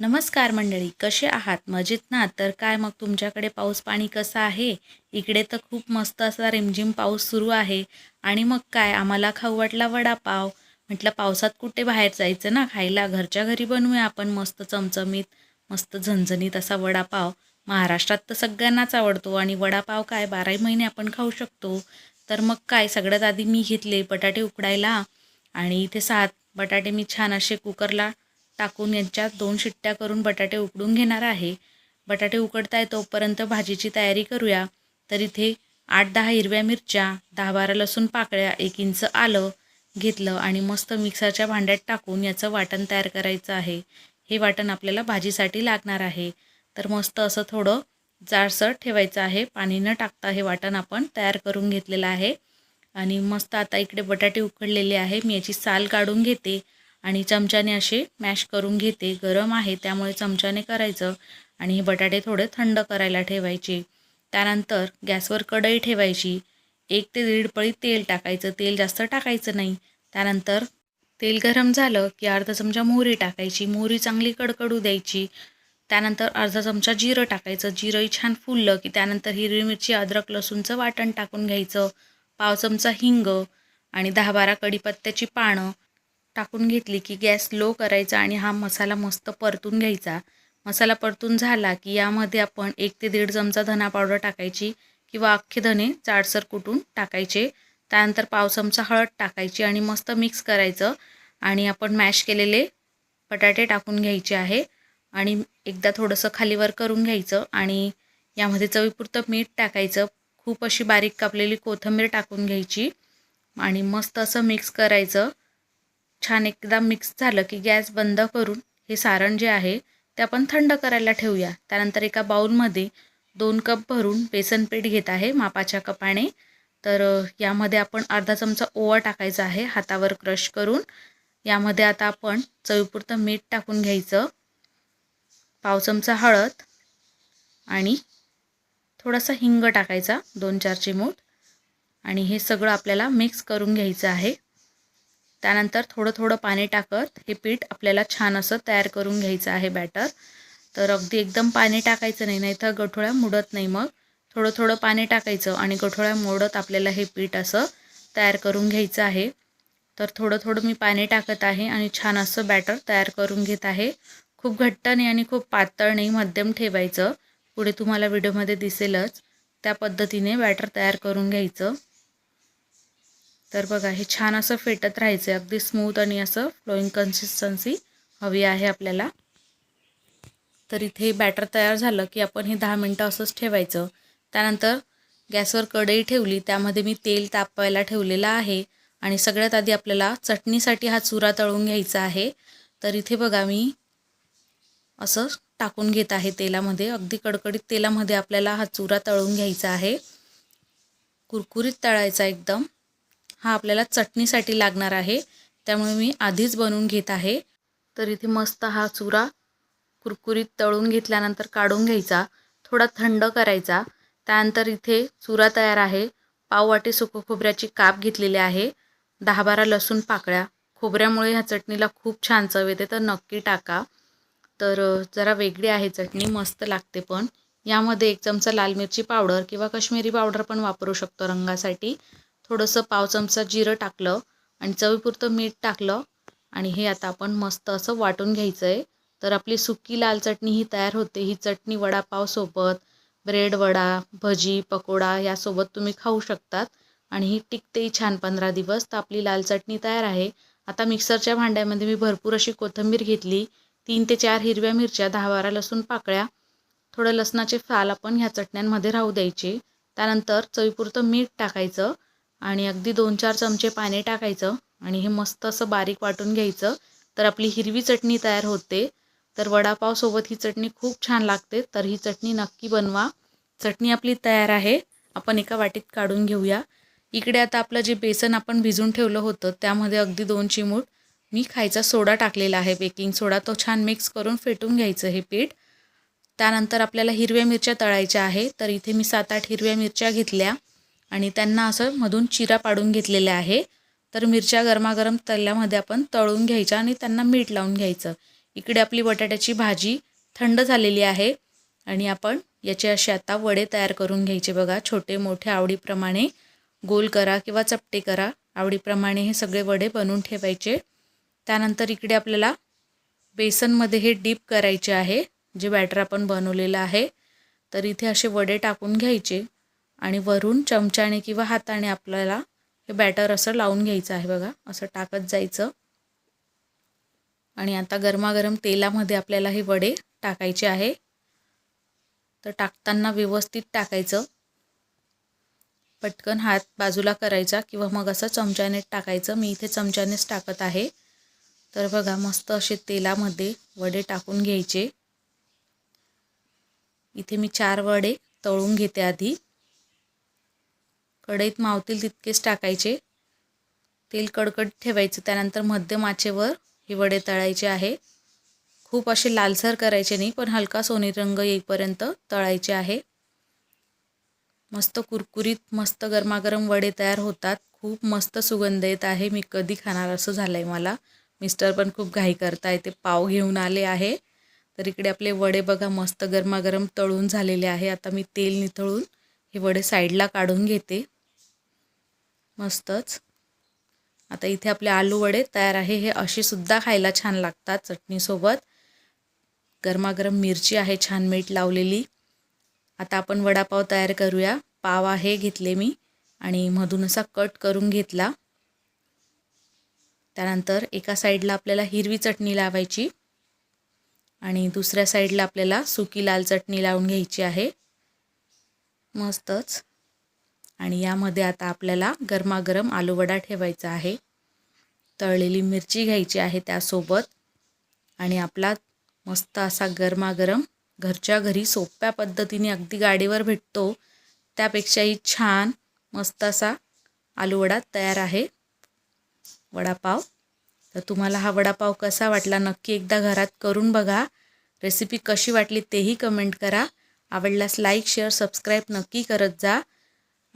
नमस्कार मंडळी कसे आहात? मजेत ना? तर काय मग तुमच्याकडे पाऊस पाणी कसं आहे? इकडे तर खूप मस्त असा रिमझिम पाऊस सुरू आहे. आणि मग काय? आम्हाला खाऊ वाटला वडापाव. म्हटलं पावसात कुठे बाहेर जायचं ना? खायला घरच्या घरी बनवूया आपण मस्त चमचमीत मस्त झणझणीत असा वडापाव. महाराष्ट्रात तर सगळ्यांनाच आवडतो. आणि वडापाव काय? बाराही महिने आपण खाऊ शकतो. तर मग काय? सगळ्यात आधी मी घेतले बटाटे उकडायला. आणि इथे सात बटाटे मी छान असे कुकरला टाकून यांच्यात दोन शिट्ट्या करून बटाटे उकडून घेणार आहे. बटाटे उकडताय तोपर्यंत भाजीची तयारी करूया. तर इथे आठ दहा हिरव्या मिरच्या दहा बारा लसूण पाकळ्या एक इंच आलं घेतलं आणि मस्त मिक्सरच्या भांड्यात टाकून याचं वाटण तयार करायचं आहे. हे वाटण आपल्याला भाजीसाठी लागणार आहे. तर मस्त असं थोडं जाडसर ठेवायचं आहे. पाणी न टाकता हे वाटण आपण तयार करून घेतलेलं आहे. आणि मस्त आता इकडे बटाटे उकडलेले आहे. मी याची साल काढून घेते. आणि चमच्याने असे मॅश करून घेते. गरम आहे त्यामुळे चमच्याने करायचं आणि हे बटाटे थोडे थंड करायला ठेवायचे. त्यानंतर गॅसवर कढई ठेवायची. एक ते दीड पळी तेल टाकायचं. तेल जास्त टाकायचं नाही. त्यानंतर तेल गरम झालं की अर्धा चमचा मोहरी टाकायची. मोहरी चांगली कडकडू द्यायची. त्यानंतर अर्धा चमचा जिरं टाकायचं. जिरंही छान फुललं की त्यानंतर हिरवी मिरची अद्रक लसूणचं वाटण टाकून घ्यायचं. पाव चमचा हिंग आणि दहा बारा कडीपत्त्याची पानं टाकून घेतली की गॅस लो करायचा आणि हा मसाला मस्त परतून घ्यायचा. मसाला परतून झाला की यामध्ये आपण एक ते दीड चमचा धना पावडर टाकायची किंवा अख्खे धने जाडसर कुटून टाकायचे. त्यानंतर पाव चमचा हळद टाकायची आणि मस्त मिक्स करायचं. आणि आपण मॅश केलेले बटाटे टाकून घ्यायचे आहे. आणि एकदा थोडंसं खालीवर करून घ्यायचं आणि यामध्ये चवीपुरतं मीठ टाकायचं. खूप अशी बारीक कापलेली कोथिंबीर टाकून घ्यायची. आणि मस्त असं मिक्स करायचं. छान एकदा मिक्स झालं की गॅस बंद करून हे सारण जे आहे ते आपण थंड करायला ठेवूया. त्यानंतर एका बाऊलमध्ये दोन कप भरून बेसन पीठ घेत आहे मापाच्या कपाने. तर यामध्ये आपण अर्धा चमचा ओवा टाकायचा आहे हातावर क्रश करून. यामध्ये आता आपण चवीपुरतं मीठ टाकून घ्यायचं. पाव चमचा हळद आणि थोडासा हिंग टाकायचा दोन चार चिमूट. आणि हे सगळं आपल्याला मिक्स करून घ्यायचं आहे. त्यानंतर थोडं थोडं पाणी टाकत हे पीठ आपल्याला छान असं तयार करून घ्यायचं आहे बॅटर तर अगदी एकदम पाणी टाकायचं नाही नाही तर गठोळ्या मुडत नाही मग. थोडं थोडं पाणी टाकायचं आणि गठोळ्या मोडत आपल्याला हे पीठ असं तयार करून घ्यायचं आहे. तर थोडं थोडं मी पाणी टाकत आहे आणि छान असं बॅटर तयार करून घेत आहे. खूप घट्ट नाही आणि खूप पातळ नाही मध्यम ठेवायचं. पुढे तुम्हाला व्हिडिओमध्ये दिसेलच त्या पद्धतीने बॅटर तयार करून घ्यायचं. तर बघा हे छान असं फेटत राहायचं आहे अगदी स्मूथ आणि असं फ्लोईंग कन्सिस्टन्सी हवी आहे आपल्याला. तर इथे बॅटर तयार झालं की आपण हे दहा मिनटं असंच ठेवायचं. त्यानंतर गॅसवर कढई ठेवली. त्यामध्ये मी तेल तापवायला ठेवलेलं आहे. आणि सगळ्यात आधी आपल्याला चटणीसाठी हा चुरा तळून घ्यायचा आहे. तर इथे बघा मी असं टाकून घेत आहे तेलामध्ये. अगदी कडकडीत तेलामध्ये आपल्याला हा चुरा तळून घ्यायचा आहे. कुरकुरीत तळायचा एकदम. हा आपल्याला चटणीसाठी लागणार आहे. त्यामुळे मी आधीच बनवून घेत आहे. तर इथे मस्त हा चुरा कुरकुरीत तळून घेतल्यानंतर काढून घ्यायचा. थोडा थंड करायचा. त्यानंतर इथे चुरा तयार आहे. पाववाटी सुकं खोबऱ्याची काप घेतलेली आहे. दहा बारा लसूण पाकळ्या. खोबऱ्यामुळे ह्या चटणीला खूप छान चव येते. तर नक्की टाका. तर जरा वेगळी आहे चटणी. मस्त लागते पण. यामध्ये एक चमचा लाल मिरची पावडर किंवा कश्मीरी पावडर पण वापरू शकतो रंगासाठी. थोडंसं पाव चमचा जिरं टाकलं आणि चवीपुरतं मीठ टाकलं आणि हे आता आपण मस्त असं वाटून घ्यायचं आहे तर आपली सुकी लाल चटणी ही तयार होते. ही चटणी वडापावसोबत ब्रेड वडा भजी पकोडा यासोबत तुम्ही खाऊ शकतात. आणि ही टिकतेही छान पंधरा दिवस. तर आपली लाल चटणी तयार आहे. आता मिक्सरच्या भांड्यामध्ये मी भरपूर अशी कोथिंबीर घेतली. तीन ते चार हिरव्या मिरच्या दहा बारा लसूण पाकळ्या थोडं लसणाचे फाल आपण ह्या चटण्यांमध्ये राहू द्यायचे. त्यानंतर चवीपुरतं मीठ टाकायचं. आणि अगदी दोन चार चमचे पाणी टाकायचं आणि हे मस्त असं बारीक वाटून घ्यायचं. तर आपली हिरवी चटणी तयार होते. तर वडापावसोबत ही चटणी खूप छान लागते. तर ही चटणी नक्की बनवा. चटणी आपली तयार आहे. आपण एका वाटीत काढून घेऊया. इकडे आता आपलं जे बेसन आपण भिजून ठेवलं होतं त्यामध्ये अगदी दोन चिमूट मी खायचा सोडा टाकलेला आहे. बेकिंग सोडा तो छान मिक्स करून फेटून घ्यायचं हे पीठ. त्यानंतर आपल्याला हिरव्या मिरच्या तळायच्या आहे. तर इथे मी सात आठ हिरव्या मिरच्या घेतल्या. आणि त्यांना असं मधून चिरा पाडून घेतलेल्या आहे. तर मिरच्या गरमागरम तळल्यामध्ये आपण तळून घ्यायच्या आणि त्यांना मीठ लावून घ्यायचं. इकडे आपली बटाट्याची भाजी थंड झालेली आहे. आणि आपण याचे असे आता वडे तयार करून घ्यायचे बघा. छोटे मोठे आवडीप्रमाणे गोल करा किंवा चपटे करा. आवडीप्रमाणे हे सगळे वडे बनवून ठेवायचे. त्यानंतर इकडे आपल्याला बेसनमध्ये हे डीप करायचे आहे. जे बॅटर आपण बनवलेलं आहे. तर इथे असे वडे टाकून घ्यायचे. आणि वरून चमच्याने किंवा हाताने आपल्याला हे बॅटर असं लावून घ्यायचं आहे बघा. असं टाकत जायचं. आणि आता गरमागरम तेलामध्ये आपल्याला हे वडे टाकायचे आहे. तर टाकताना व्यवस्थित टाकायचं. पटकन हात बाजूला करायचा किंवा मग असं चमच्याने टाकायचं. मी इथे चमच्यानेच टाकत आहे. तर बघा मस्त असे तेलामध्ये वडे टाकून घ्यायचे. इथे मी चार वडे तळून घेते आधी. कढईत मावतील तितकेच टाकायचे. तेल कडकड ठेवायचं. त्यानंतर मध्यम आचेवर हे वडे तळायचे आहे. खूप असे लालसर करायचे नाही पण हलका सोनी रंग येईपर्यंत तळायचे आहे. मस्त कुरकुरीत मस्त गरमागरम वडे तयार होतात. खूप मस्त सुगंध येत आहे. मी कधी खाणार असं झालं आहे मला. मिस्टर पण खूप घाई करताय. ते पाव घेऊन आले आहे. तर इकडे आपले वडे बघा मस्त गरमागरम तळून झालेले आहे. आता मी तेल निथळून हे वडे साईडला काढून घेते. मस्तच. आता इथे आपले आलू वडे तयार आहे. हे अशीसुद्धा खायला छान लागतात चटणीसोबत. गरमागरम मिरची आहे छान मीठ लावलेली. आता आपण वडापाव तयार करूया. पाव आहे घेतले मी आणि मधून असा कट करून घेतला. त्यानंतर एका साईडला आपल्याला हिरवी चटणी लावायची आणि दुसऱ्या साईडला आपल्याला सुकी लाल चटणी लावून घ्यायची आहे. मस्तच. आणि यामध्ये आता आपल्याला गरमागरम आलूवडा ठेवायचा आहे. तळलेली मिरची घ्यायची आहे त्यासोबत. आणि आपला मस्त असा गरमागरम घरच्या घरी सोप्या पद्धतीने अगदी गाडीवर भेटतो. त्यापेक्षाही छान मस्त असा आलूवडा तयार आहे. वडापाव. तर तुम्हाला हा वडापाव कसा वाटला नक्की एकदा घरात करून बघा. रेसिपी कशी वाटली तेही कमेंट करा. आवडल्यास लाईक शेअर सबस्क्राईब नक्की करत जा.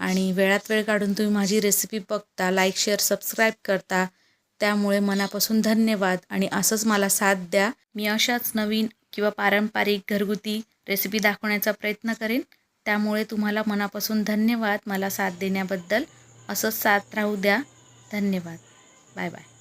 आणि वेळात वेळ काढून तुम्ही माझी रेसिपी बघता लाईक शेअर सबस्क्राईब करता त्यामुळे मनापासून धन्यवाद. आणि असंच मला साथ द्या. मी अशाच नवीन किंवा पारंपरिक घरगुती रेसिपी दाखवण्याचा प्रयत्न करेन. त्यामुळे तुम्हाला मनापासून धन्यवाद. मला साथ देण्याबद्दल असंच साथ राहू द्या. धन्यवाद. Bye bye